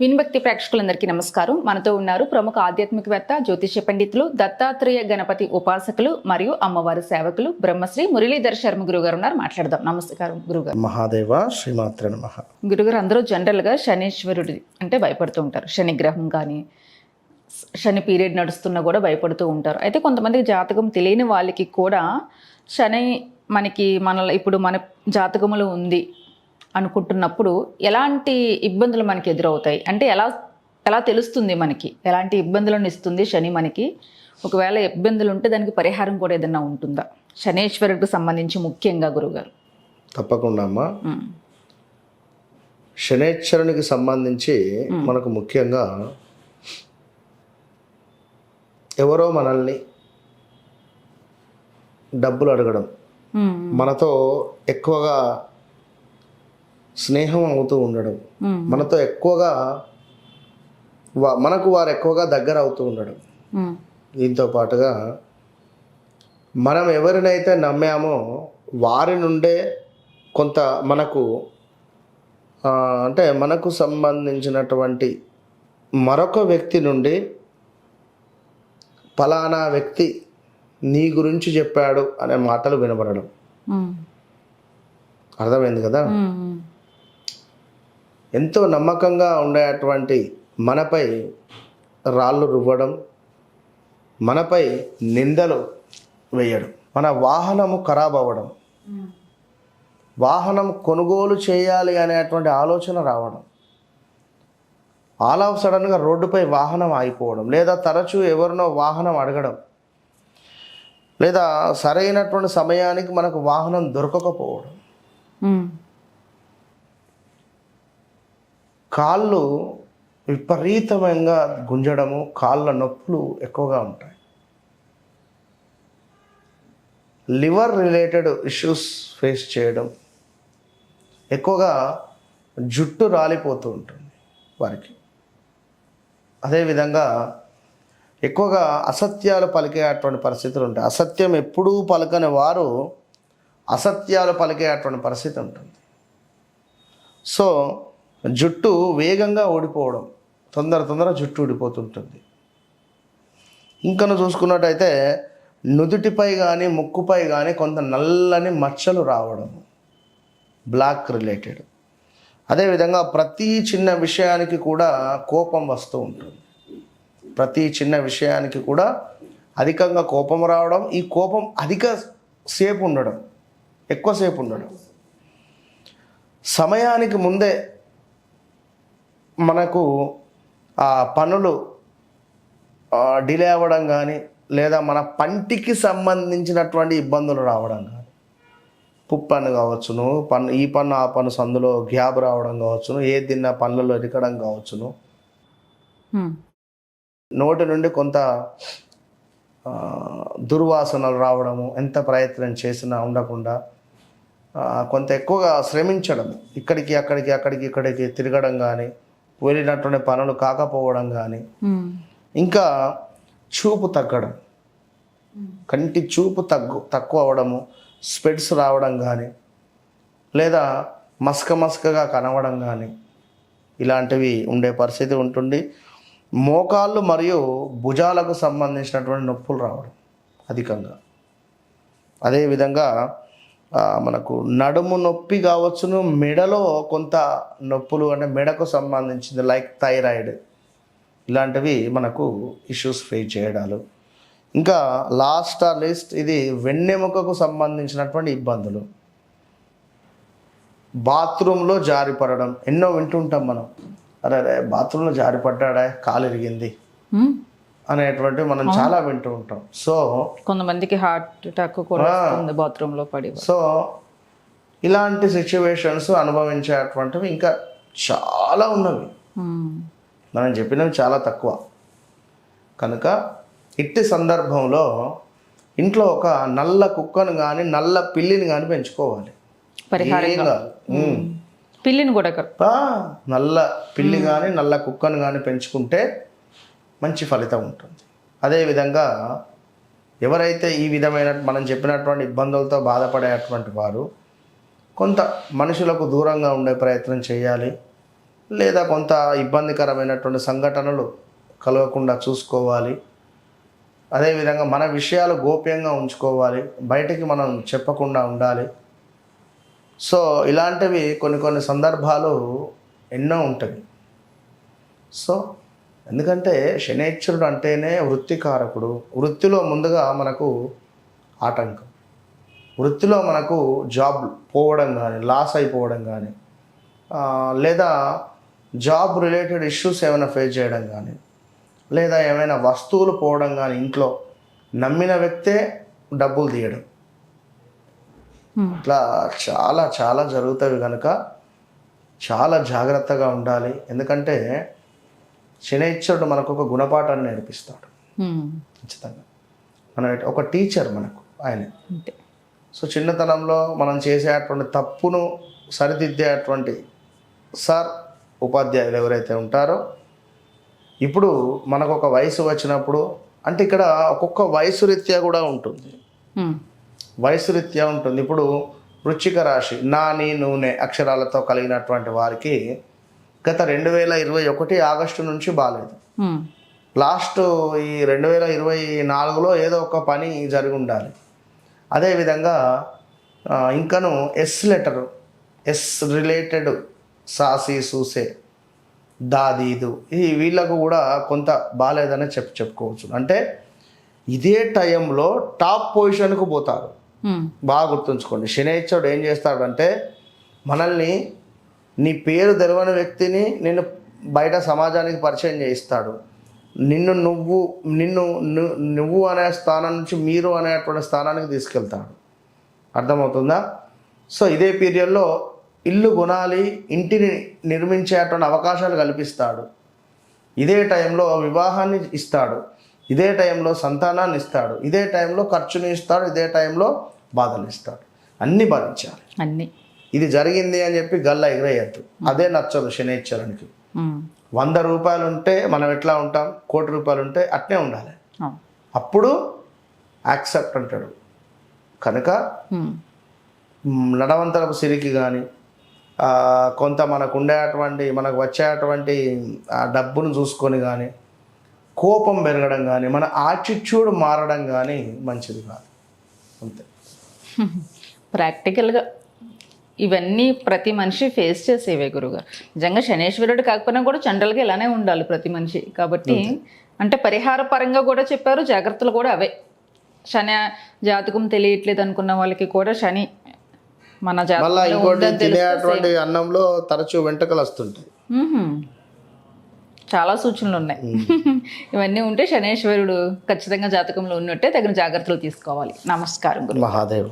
వినుభక్తి ప్రేక్షకులందరికీ నమస్కారం. మనతో ఉన్నారు ప్రముఖ ఆధ్యాత్మికవేత్త జ్యోతిష పండితులు దత్తాత్రేయ గణపతి ఉపాసకులు మరియు అమ్మవారి సేవకులు బ్రహ్మశ్రీ మురళీధర్ శర్మ గురుగారు ఉన్నారు. మాట్లాడదాం. నమస్కారం గురుగారు. మహాదేవ శ్రీమాత్ర నమ. గురుగారు అందరూ జనరల్గా శనీశ్వరుడి అంటే భయపడుతూ ఉంటారు. శని గ్రహం కానీ శని పీరియడ్ నడుస్తున్నా కూడా భయపడుతూ ఉంటారు. అయితే కొంతమందికి జాతకం తెలియని వాళ్ళకి కూడా శని మనకి మన ఇప్పుడు మన జాతకములో ఉంది అనుకుంటున్నప్పుడు ఎలాంటి ఇబ్బందులు మనకి ఎదురవుతాయి? అంటే ఎలా ఎలా తెలుస్తుంది మనకి? ఎలాంటి ఇబ్బందులను ఇస్తుంది శని మనకి? ఒకవేళ ఇబ్బందులు ఉంటే దానికి పరిహారం కూడా ఏదైనా ఉంటుందా? శనేశ్వరుడికి సంబంధించి ముఖ్యంగా గురుగారు తప్పకుండా అమ్మా. శనేశ్వరునికి సంబంధించి మనకు ముఖ్యంగా ఎవరో మనల్ని డబ్బులు అడగడం. మనతో ఎక్కువగా స్నేహం అవుతూ ఉండడం. మనతో ఎక్కువగా మనకు వారు ఎక్కువగా దగ్గర అవుతూ ఉండడం. దీంతో పాటుగా మనం ఎవరినైతే నమ్మామో వారి నుండే కొంత మనకు అంటే మనకు సంబంధించినటువంటి మరొక వ్యక్తి నుండి ఫలానా వ్యక్తి నీ గురించి చెప్పాడు అనే మాటలు వినబడడం. అర్థమైంది కదా. ఎంతో నమ్మకంగా ఉండేటువంటి మనపై రాళ్ళు రువ్వడం మనపై నిందలు వేయడం మన వాహనము ఖరాబ్ అవ్వడం వాహనం కొనుగోలు చేయాలి అనేటువంటి ఆలోచన రావడం ఆల్ ఆఫ్ సడన్గా రోడ్డుపై వాహనం ఆగిపోవడం లేదా తరచూ ఎవరినో వాహనం అడగడం లేదా సరైనటువంటి సమయానికి మనకు వాహనం దొరకకపోవడం. కాళ్ళు విపరీతమంగా గుంజడము కాళ్ళ నొప్పులు ఎక్కువగా ఉంటాయి. లివర్ రిలేటెడ్ ఇష్యూస్ ఫేస్ చేయడం ఎక్కువగా జుట్టు రాలిపోతూ ఉంటుంది వారికి. అదేవిధంగా ఎక్కువగా అసత్యాలు పలికేటువంటి పరిస్థితులు ఉంటాయి. అసత్యం ఎప్పుడూ పలకని వారు అసత్యాలు పలికేటువంటి పరిస్థితి ఉంటుంది. సో జుట్టు వేగంగా ఓడిపోవడం తొందర తొందర జుట్టు ఊడిపోతుంటుంది. ఇంకను చూసుకున్నట్టయితే నుదుటిపై కానీ ముక్కుపై కానీ కొంత నల్లని మచ్చలు రావడం బ్లాక్ రిలేటెడ్. అదేవిధంగా ప్రతి చిన్న విషయానికి కూడా కోపం వస్తూ ఉంటుంది. ప్రతి చిన్న విషయానికి కూడా అధికంగా కోపం రావడం ఈ కోపం అధిక సేపు ఉండడం ఎక్కువసేపు ఉండడం. సమయానికి ముందే మనకు ఆ పనులు డిలే అవ్వడం కానీ లేదా మన పంటికి సంబంధించినటువంటి ఇబ్బందులు రావడం కానీ పుప్పన్ను కావచ్చును పన్ను ఈ పన్ను ఆ పన్ను సందులో గ్యాప్ రావడం కావచ్చును ఏ తిన్న పనులలో ఇరకడం కావచ్చును. నోటి నుండి కొంత దుర్వాసనలు రావడము ఎంత ప్రయత్నం చేసినా ఉండకుండా కొంత ఎక్కువగా శ్రమించడం ఇక్కడికి అక్కడికి అక్కడికి ఇక్కడికి తిరగడం కానీ వెళ్ళినటువంటి పనులు కాకపోవడం కానీ ఇంకా చూపు తగ్గడం. కంటి చూపు తగ్గు తక్కువ అవడము స్పెడ్స్ రావడం కానీ లేదా మసక మసకగా కనవడం కానీ ఇలాంటివి ఉండే పరిస్థితి ఉంటుంది. మోకాళ్ళు మరియు భుజాలకు సంబంధించినటువంటి నొప్పులు రావడం అధికంగా. అదేవిధంగా మనకు నడుము నొప్పి కావచ్చును మెడలో కొంత నొప్పులు అంటే మెడకు సంబంధించింది లైక్ థైరాయిడ్ ఇలాంటివి మనకు ఇష్యూస్ ఫేస్ చేయడాలు. ఇంకా లాస్ట్ ఆ లిస్ట్ ఇది వెన్నెముకకు సంబంధించినటువంటి ఇబ్బందులు. బాత్రూంలో జారిపడడం ఎన్నో వింటుంటాం మనం. అరే అరే బాత్రూంలో జారిపడ్డాడా? కాలు ఇరిగింది. ఉమ్. అనేటువంటివి మనం చాలా వింటూ ఉంటాం. సో కొంతమందికి హార్ట్ అటాక్ కూడా వస్తుంది బాత్రూమ్లో పడి. సో ఇలాంటి సిచ్యువేషన్స్ అనుభవించేటువంటివి ఇంకా చాలా ఉన్నవి. మనం చెప్పినవి చాలా తక్కువ. కనుక ఇట్టి సందర్భంలో ఇంట్లో ఒక నల్ల కుక్కను కానీ నల్ల పిల్లిని కానీ పెంచుకోవాలి. పిల్లిని కూడా నల్ల పిల్లి కానీ నల్ల కుక్కను కానీ పెంచుకుంటే మంచి ఫలితం ఉంటుంది. అదేవిధంగా ఎవరైతే ఈ విధమైన మనం చెప్పినటువంటి ఇబ్బందులతో బాధపడేటువంటి వారు కొంత మనుషులకు దూరంగా ఉండే ప్రయత్నం చేయాలి లేదా కొంత ఇబ్బందికరమైనటువంటి సంఘటనలు కలగకుండా చూసుకోవాలి. అదేవిధంగా మన విషయాలు గోప్యంగా ఉంచుకోవాలి బయటికి మనం చెప్పకుండా ఉండాలి. సో ఇలాంటివి కొన్ని కొన్ని సందర్భాలు ఎన్నో ఉంటాయి. సో ఎందుకంటే శనేశ్వరుడు అంటేనే వృత్తికారకుడు. వృత్తిలో ముందుగా మనకు ఆటంకం. వృత్తిలో మనకు జాబ్ పోవడం కానీ లాస్ అయిపోవడం కానీ లేదా జాబ్ రిలేటెడ్ ఇష్యూస్ ఏమైనా ఫేస్ చేయడం కానీ లేదా ఏమైనా వస్తువులు పోవడం కానీ ఇంట్లో నమ్మిన వ్యక్తే డబ్బులు తీయడం. ఇట్లా చాలా చాలా జరుగుతాయి కనుక చాలా జాగ్రత్తగా ఉండాలి. ఎందుకంటే శనిశ్వరుడు మనకు ఒక గుణపాఠాన్ని నేర్పిస్తాడు. ఖచ్చితంగా. మన ఒక టీచర్ మనకు ఆయన. సో చిన్నతనంలో మనం చేసేటువంటి తప్పును సరిదిద్దేటువంటి సార్ ఉపాధ్యాయులు ఎవరైతే ఉంటారో ఇప్పుడు మనకు ఒక వయసు వచ్చినప్పుడు అంటే ఇక్కడ ఒక్కొక్క వయసు రీత్యా కూడా ఉంటుంది. వయసు రీత్యా ఉంటుంది. ఇప్పుడు వృచ్చిక రాశి నాని నూనె అక్షరాలతో కలిగినటువంటి వారికి గత రెండు వేల ఇరవై ఒకటి ఆగస్టు నుంచి బాగాలేదు. లాస్ట్ ఈ రెండు వేల ఇరవై నాలుగులో ఏదో ఒక పని జరిగి ఉండాలి అదేవిధంగా ఇంకను ఎస్ లెటరు ఎస్ రిలేటెడ్ సాసి సూసే దాదీదు ఈ వీళ్ళకు కూడా కొంత బాగాలేదని చెప్పి చెప్పుకోవచ్చు. అంటే ఇదే టైంలో టాప్ పొజిషన్కు పోతారు. బాగా గుర్తుంచుకోండి. శనేశ్వరుడు ఏం చేస్తాడంటే మనల్ని నీ పేరు తెలవని వ్యక్తిని నిన్ను బయట సమాజానికి పరిచయం చేయిస్తాడు. నిన్ను నువ్వు నిన్ను నువ్వు అనే స్థానం నుంచి మీరు అనేటువంటి స్థానానికి తీసుకెళ్తాడు. అర్థమవుతుందా? సో ఇదే పీరియడ్లో ఇల్లు కొనాలి ఇంటిని నిర్మించేటువంటి అవకాశాలు కల్పిస్తాడు. ఇదే టైంలో వివాహాన్ని ఇస్తాడు. ఇదే టైంలో సంతానాన్ని ఇస్తాడు. ఇదే టైంలో ఖర్చుని ఇస్తాడు. ఇదే టైంలో బాధలు ఇస్తాడు. అన్నీ భరించాలి. అన్నీ. ఇది జరిగింది అని చెప్పి గల్ల ఎగరేయద్దు. అదే నచ్చదు శనేశ్వరునికి. వంద రూపాయలు ఉంటే మనం ఎట్లా ఉంటాం? కోటి రూపాయలు ఉంటే అట్నే ఉండాలి. అప్పుడు యాక్సెప్ట్ అంటాడు. కనుక నడవంతరపు సిరికి కానీ కొంత మనకు ఉండేటువంటి మనకు వచ్చేటువంటి ఆ డబ్బును చూసుకొని కానీ కోపం పెరగడం కానీ మన యాటిట్యూడ్ మారడం కానీ మంచిది కాదు. అంతే. ప్రాక్టికల్గా ఇవన్నీ ప్రతి మనిషి ఫేస్ చేసేవే గురుగారు. నిజంగా శనేశ్వరుడు కాకపోయినా కూడా జనరల్గా ఇలానే ఉండాలి ప్రతి మనిషి. కాబట్టి అంటే పరిహార పరంగా కూడా చెప్పారు జాగ్రత్తలు కూడా అవే. శని జాతకం తెలియట్లేదు అనుకున్న వాళ్ళకి కూడా శని మన తినేటువంటి అన్నంలో తరచూ వెంట్రుకలు వస్తుంటాయి. చాలా సూచనలు ఉన్నాయి. ఇవన్నీ ఉంటే శనేశ్వరుడు ఖచ్చితంగా జాతకంలో ఉన్నట్టే తగిన జాగ్రత్తలు తీసుకోవాలి. నమస్కారం గురు. మహాదేవ్.